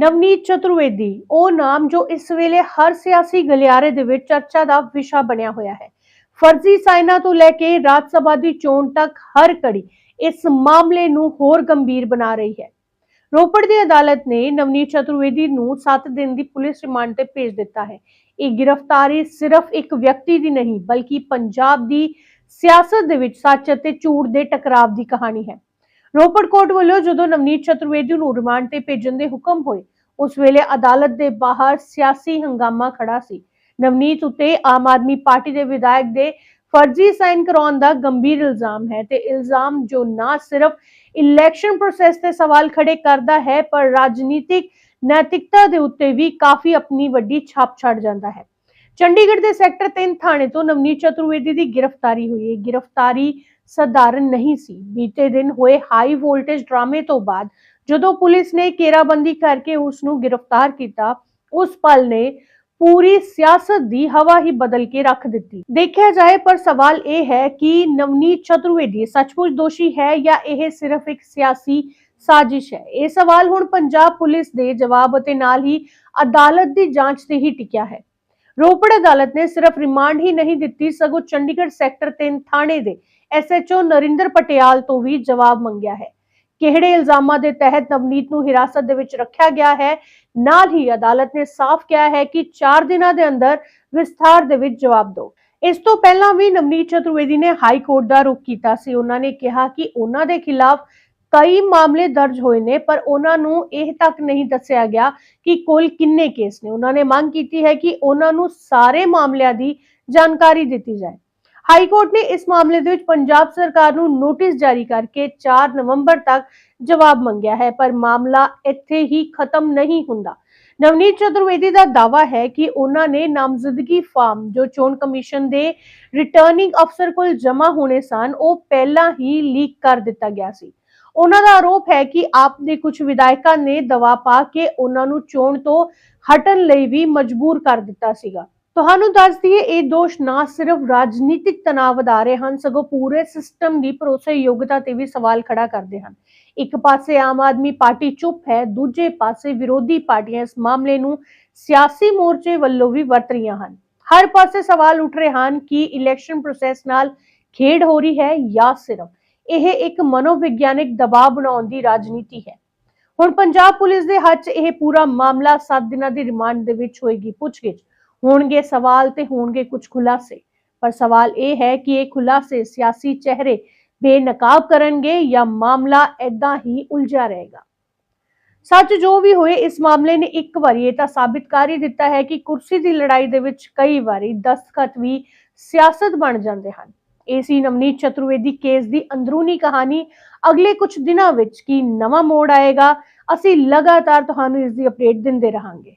ਨਵਨੀਤ ਚਤੁਰਵੇਦੀ, ਉਹ ਨਾਮ ਜੋ ਇਸ ਵੇਲੇ ਹਰ ਸਿਆਸੀ ਗਲਿਆਰੇ ਦੇ ਵਿੱਚ ਚਰਚਾ ਦਾ ਵਿਸ਼ਾ ਬਣਿਆ ਹੋਇਆ ਹੈ। ਫਰਜ਼ੀ ਸਾਈਨਾਂ ਤੋਂ ਲੈ ਕੇ ਰਾਜ ਸਭਾ ਦੀ ਚੋਣ ਤੱਕ ਹਰ ਕੜੀ ਇਸ ਮਾਮਲੇ ਨੂੰ ਹੋਰ ਗੰਭੀਰ ਬਣਾ ਰਹੀ ਹੈ। ਰੋਪੜ ਦੀ ਅਦਾਲਤ ਨੇ ਨਵਨੀਤ ਚਤੁਰਵੇਦੀ ਨੂੰ 7 ਦਿਨ ਦੀ ਪੁਲਿਸ ਰਿਮਾਂਡ ਤੇ ਭੇਜ ਦਿੱਤਾ ਹੈ। ਇਹ ਗ੍ਰਿਫਤਾਰੀ ਸਿਰਫ ਇੱਕ ਵਿਅਕਤੀ ਦੀ ਨਹੀਂ, ਬਲਕਿ ਪੰਜਾਬ ਦੀ ਸਿਆਸਤ ਦੇ ਵਿੱਚ ਸੱਚ ਅਤੇ ਝੂਠ ਦੇ ਟਕਰਾਵ ਦੀ ਕਹਾਣੀ ਹੈ। ਰੋਪੜ ਕੋਰਟ ਵੱਲੋਂ ਜਦੋਂ ਨਵਨੀਤ ਚਤੁਰਵੇਦੀ ਨੂੰ ਰਿਮਾਂਡ ਤੇ ਭੇਜਣ ਦੇ ਹੁਕਮ ਹੋਏ, ਉਸ ਵੇਲੇ ਅਦਾਲਤ ਦੇ ਬਾਹਰ ਸਿਆਸੀ ਹੰਗਾਮਾ ਖੜਾ ਸੀ। ਨਵਨੀਤ ਉਤੇ ਆਮ ਆਦਮੀ ਪਾਰਟੀ ਦੇ ਵਿਧਾਇਕ ਦੇ ਫਰਜ਼ੀ ਸਾਈਨ ਕਰਾਉਣ ਦਾ ਗੰਭੀਰ ਇਲਜ਼ਾਮ ਹੈ ਤੇ ਇਲਜ਼ਾਮ ਜੋ ਨਾ ਸਿਰਫ ਇਲੈਕਸ਼ਨ ਪ੍ਰੋਸੈਸ ਤੇ ਸਵਾਲ ਖੜੇ ਕਰਦਾ ਹੈ, ਪਰ ਰਾਜਨੀਤਿਕ ਨੈਤਿਕਤਾ ਦੇ ਉੱਤੇ ਵੀ ਕਾਫੀ ਆਪਣੀ ਵੱਡੀ ਛਾਪ ਛੱਡ ਜਾਂਦਾ ਹੈ। ਚੰਡੀਗੜ੍ਹ ਦੇ ਸੈਕਟਰ 3 ਥਾਣੇ ਤੋਂ ਨਵਨੀਤ ਚਤੁਰਵੇਦੀ ਦੀ ਗ੍ਰਿਫਤਾਰੀ ਹੋਈ ਹੈ। ਗ੍ਰਿਫਤਾਰੀ ਸਧਾਰਨ ਨਹੀਂ ਸੀ। ਬੀਤੇ ਦਿਨ ਹੋਏ ਹਾਈ ਵੋਲਟੇਜ ਡਰਾਮੇ ਤੋਂ ਬਾਅਦ ਜਦੋਂ ਪੁਲਿਸ ਨੇ ਘੇਰਾਬੰਦੀ ਕਰਕੇ ਉਸ ਨੂੰ ਗ੍ਰਿਫਤਾਰ ਕੀਤਾ, ਉਸ ਪਲ ਨੇ ਪੂਰੀ ਸਿਆਸਤ ਦੀ ਹਵਾ ਹੀ ਬਦਲ ਕੇ ਰੱਖ ਦਿੱਤੀ। ਦੇਖਿਆ ਜਾਏ ਪਰ ਸਵਾਲ ਇਹ ਹੈ ਕਿ ਨਵਨੀਤ ਚਤੁਰਵੇਦੀ ਸੱਚਮੁੱਚ ਦੋਸ਼ੀ ਹੈ ਜਾਂ ਇਹ ਸਿਰਫ ਇੱਕ ਸਿਆਸੀ ਸਾਜ਼ਿਸ਼ ਹੈ? ਇਹ ਸਵਾਲ ਹੁਣ ਪੰਜਾਬ ਪੁਲਿਸ ਦੇ ਜਵਾਬ ਅਤੇ ਨਾਲ ਹੀ ਅਦਾਲਤ ਦੀ ਜਾਂਚ ਤੇ ਹੀ ਟਿਕਿਆ ਹੈ। ਰੋਪੜ ਅਦਾਲਤ ਨੇ ਸਿਰਫ ਰਿਮਾਂਡ ਹੀ ਨਹੀਂ ਦਿੱਤੀ, ਸਗੋਂ ਚੰਡੀਗੜ੍ਹ ਸੈਕਟਰ 3 ਥਾਣੇ ਦੇ ਐਸਐਚਓ ਨਰਿੰਦਰ ਪਟਿਆਲ ਤੋਂ ਵੀ ਜਵਾਬ ਮੰਗਿਆ ਹੈ। ਕਿਹੜੇ ਇਲਜ਼ਾਮਾਂ ਦੇ ਤਹਿਤ ਨਵਨੀਤ ਨੂੰ ਹਿਰਾਸਤ ਦੇ ਵਿੱਚ ਰੱਖਿਆ ਗਿਆ ਹੈ? ਨਾਲ ਹੀ ਅਦਾਲਤ ਨੇ ਸਾਫ਼ ਕਿਹਾ ਹੈ ਕਿ 4 ਦਿਨਾਂ ਦੇ ਅੰਦਰ ਵਿਸਥਾਰ ਦੇ ਵਿੱਚ ਜਵਾਬ ਦਿਓ। ਇਸ ਤੋਂ ਪਹਿਲਾਂ ਵੀ ਨਵਨੀਤ ਚਤੁਰਵੇਦੀ ਨੇ ਹਾਈ ਕੋਰਟ ਦਾ ਰੁਖ ਕੀਤਾ ਸੀ। ਉਹਨਾਂ ਨੇ ਕਿਹਾ ਕਿ ਉਹਨਾਂ ਦੇ ਖਿਲਾਫ ਕਈ ਮਾਮਲੇ ਦਰਜ ਹੋਏ ਨੇ, ਪਰ ਉਹਨਾਂ ਨੂੰ ਇਹ ਤੱਕ ਨਹੀਂ ਦੱਸਿਆ ਗਿਆ ਕਿ ਕੁੱਲ ਕਿੰਨੇ ਕੇਸ ਨੇ। ਉਹਨਾਂ ਨੇ ਮੰਗ ਕੀਤੀ ਹੈ ਕਿ ਉਹਨਾਂ ਨੂੰ ਸਾਰੇ ਮਾਮਲਿਆਂ ਦੀ ਜਾਣਕਾਰੀ ਦਿੱਤੀ ਜਾਏ। ਹਾਈ ਕੋਰਟ ਨੇ ਇਸ ਮਾਮਲੇ ਦੇ ਵਿੱਚ ਪੰਜਾਬ ਸਰਕਾਰ ਨੂੰ ਨੋਟਿਸ ਜਾਰੀ ਕਰਕੇ 4 ਨਵੰਬਰ ਤੱਕ ਜਵਾਬ ਮੰਗਿਆ ਹੈ, ਪਰ ਮਾਮਲਾ ਇੱਥੇ ਹੀ ਖਤਮ ਨਹੀਂ ਹੁੰਦਾ। ਨਵਨੀਤ ਚਤੁਰਵੇਦੀ ਦਾ ਦਾਵਾ ਹੈ ਕਿ ਉਹਨਾਂ ਨੇ ਨਾਮਜ਼ਦਗੀ ਫਾਰਮ ਜੋ ਚੋਣ ਕਮਿਸ਼ਨ ਦੇ ਰਿਟਰਨਿੰਗ ਅਫਸਰ ਕੋਲ ਜਮ੍ਹਾਂ ਹੋਣੇ ਸਨ, ਉਹ ਪਹਿਲਾਂ ਹੀ ਲੀਕ ਕਰ ਦਿੱਤਾ ਗਿਆ ਸੀ। ਉਹਨਾਂ ਦਾ ਆਰੋਪ ਹੈ ਕਿ ਆਪ ਦੇ ਕੁਝ ਵਿਧਾਇਕਾਂ ਨੇ ਦਵਾ ਪਾ ਕੇ ਉਹਨਾਂ ਨੂੰ ਚੋਣ ਤੋਂ ਹਟਣ ਲਈ ਵੀ ਮਜਬੂਰ ਕਰ ਦਿੱਤਾ ਸੀਗਾ। ਤੁਹਾਨੂੰ ਦੱਸ ਦਈਏ, ਇਹ ਦੋਸ਼ ਨਾ ਸਿਰਫ ਰਾਜਨੀਤਿਕ ਤਣਾਅ ਵਧਾ ਰਹੇ ਹਨ, ਸਗੋਂ ਪੂਰੇ ਸਿਸਟਮ ਦੀ ਭਰੋਸੇਯੋਗਤਾ ਤੇ ਵੀ ਸਵਾਲ ਖੜਾ ਕਰਦੇ ਹਨ। ਇੱਕ ਪਾਸੇ ਆਮ ਆਦਮੀ ਪਾਰਟੀ ਚੁੱਪ ਹੈ, ਦੂਜੇ ਪਾਸੇ ਵਿਰੋਧੀ ਪਾਰਟੀਆਂ ਇਸ ਮਾਮਲੇ ਨੂੰ ਸਿਆਸੀ ਮੋਰਚੇ ਵੱਲੋਂ ਵੀ ਵਰਤ ਰਹੀਆਂ ਹਨ। ਹਰ ਪਾਸੇ ਸਵਾਲ ਉੱਠ ਰਹੇ ਹਨ ਕਿ ਇਲੈਕਸ਼ਨ ਪ੍ਰੋਸੈਸ ਨਾਲ ਖੇਡ ਹੋ ਰਹੀ ਹੈ ਜਾਂ ਸਿਰਫ। ਇਹ ਇੱਕ ਮਨੋਵਿਗਿਆਨਿਕ ਦਬਾਅ ਬਣਾਉਣ ਦੀ ਰਾਜਨੀਤੀ ਹੈ। ਹੁਣ ਪੰਜਾਬ ਪੁਲਿਸ ਦੇ ਹੱਥ ਇਹ ਪੂਰਾ ਮਾਮਲਾ 7 ਦਿਨਾਂ ਦੀ ਰਿਮਾਂਡ ਦੇ ਵਿੱਚ ਹੋਏਗੀ ਪੁੱਛਗਿੱਛ। ਹੋਣਗੇ ਸਵਾਲ ਤੇ ਹੋਣਗੇ ਕੁਝ ਖੁਲਾਸੇ। ਪਰ ਸਵਾਲ ਇਹ ਹੈ ਕਿ ਇਹ ਖੁਲਾਸੇ ਸਿਆਸੀ ਚਿਹਰੇ ਬੇਨਕਾਬ ਕਰਨਗੇ ਜਾਂ ਮਾਮਲਾ ਐਦਾਂ ਹੀ ਉਲਝਿਆ ਰਹੇਗਾ? ਸੱਚ ਜੋ ਵੀ ਹੋਏ, ਇਸ ਮਾਮਲੇ ਨੇ ਇੱਕ ਵਾਰੀ ਇਹ ਤਾਂ ਸਾਬਿਤ ਕਰ ਹੀ ਦਿੱਤਾ ਹੈ ਕਿ ਕੁਰਸੀ ਦੀ ਲੜਾਈ ਦੇ ਵਿੱਚ ਕਈ ਵਾਰੀ ਦਸਤਖਤ ਵੀ ਸਿਆਸਤ ਬਣ ਜਾਂਦੇ ਹਨ। ਇਹ ਸੀ ਨਵਨੀਤ ਚਤੁਰਵੇਦੀ ਕੇਸ ਦੀ ਅੰਦਰੂਨੀ ਕਹਾਣੀ। ਅਗਲੇ ਕੁਝ ਦਿਨਾਂ ਵਿੱਚ ਕੀ ਨਵਾਂ ਮੋੜ ਆਏਗਾ, ਅਸੀਂ ਲਗਾਤਾਰ ਤੁਹਾਨੂੰ ਇਸ ਦੀ ਅਪਡੇਟ ਦਿੰਦੇ ਰਹਾਂਗੇ।